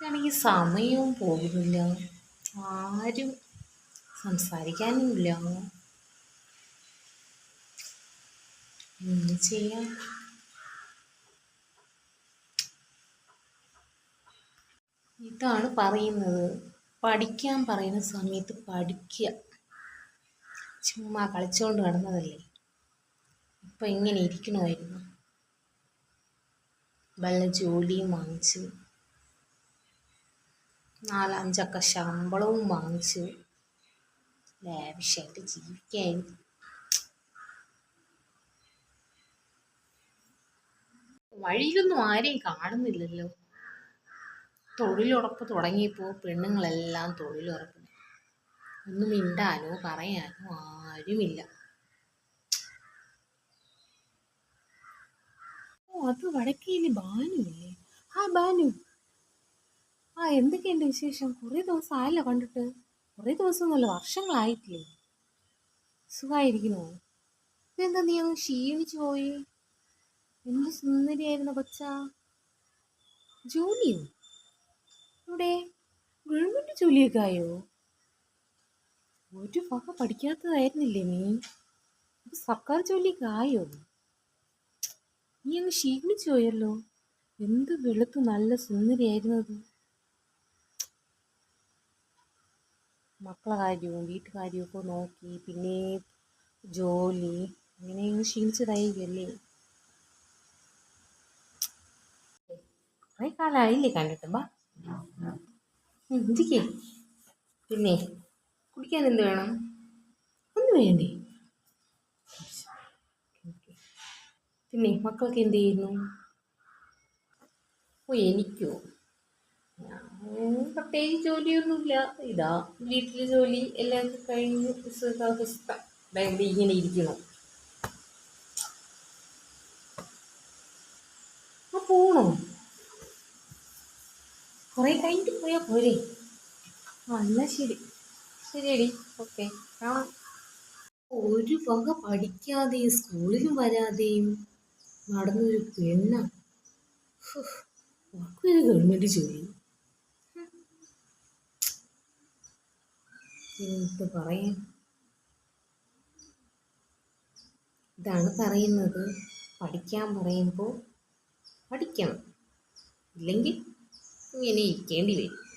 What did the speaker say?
ആണെങ്കിൽ സമയവും പോകുന്നില്ല ആരും സംസാരിക്കാനുമില്ല. എന്ത് ചെയ്യാം? ഇതാണ് പറയുന്നത്. പഠിക്കാൻ പറയുന്ന സമയത്ത് പഠിക്കുക. ചുമ്മാ കളിച്ചുകൊണ്ട് കിടന്നതല്ലേ ഇപ്പം ഇങ്ങനെ ഇരിക്കണമായിരുന്നു. വല്ല ജോലിയും വാങ്ങിച്ച് നാലഞ്ചൊക്കെ ശമ്പളവും വാങ്ങിച്ച്. ലാവിഷായിട്ട് ജീവിക്കായി വഴിയിലൊന്നും ആരെയും കാണുന്നില്ലല്ലോ. തൊഴിലുറപ്പ് തുടങ്ങിയപ്പോൾ പെണ്ണുങ്ങളെല്ലാം തൊഴിലുറപ്പിന്. ഒന്നും മിണ്ടാനോ പറയാനോ ആരുമില്ല. ഓ അത് വടക്കേലി ബാനുവില്ലേ? ആ ബാനു. ആ എന്തൊക്കെയുണ്ട് വിശേഷം? കുറേ ദിവസം ആയല്ലോ കണ്ടിട്ട്. കുറേ ദിവസമൊന്നുമല്ല വർഷങ്ങളായിട്ടില്ലേ. സുഖമായിരിക്കുന്നു. ഇതെന്താ നീ അങ്ങ് ക്ഷീണിച്ചു പോയി? എന്ത് സുന്ദരിയായിരുന്ന കൊച്ച. ജോലിയോ? ഇവിടെ ഗവൺമെന്റ് ജോലിയൊക്കെ ആയോ? ഒരു വക പഠിക്കാത്തതായിരുന്നില്ലേ നീ? സർക്കാർ ജോലിയൊക്കെ ആയോ? നീ അങ്ങ് ക്ഷീണിച്ചു പോയല്ലോ. എന്ത് വെളുത്ത് നല്ല സുന്ദരിയായിരുന്നത്. മക്കളെ കാര്യവും വീട്ടുകാര്യവും ഒക്കെ നോക്കി പിന്നെ ജോലി അങ്ങനെ അങ്ങ് ക്ഷീണിച്ചതായിരിക്കുമല്ലേ കുറേ കാലമായില്ലേ കണ്ടിട്ട് ബാ. ഇരിക്കേ. പിന്നെ കുടിക്കാൻ എന്ത് വേണം? ഒന്നും വേണ്ടേ. പിന്നെ മക്കളൊക്കെ എന്ത് ചെയ്യുന്നു? ഓ എനിക്കോ? പ്രത്യേകിച്ച് ജോലിയൊന്നുമില്ല. ഇതാ വീട്ടിൽ ജോലി എല്ലാം കഴിഞ്ഞ് സുഖാവസ്ഥ. ഇങ്ങനെ ഇരിക്കണം ആ പോണോ? കുറേ കഴിഞ്ഞിട്ട് പോയാൽ പോരെ? ആ എന്നാൽ ശരി. ശരിയടി. ഓക്കെ. കാണാം. ഒരു വക പഠിക്കാതെയും സ്കൂളിലും വരാതെയും നടന്നൊരു പെണ്ണ. ഒരു ഗവൺമെന്റ് ജോലി. എന്ത് പറയാൻ ഇതാണ് പറയുന്നത്. പഠിക്കാൻ പറയുമ്പോൾ പഠിക്കണം. ഇല്ലെങ്കിൽ ഇങ്ങനെ ഇരിക്കേണ്ടി വരും.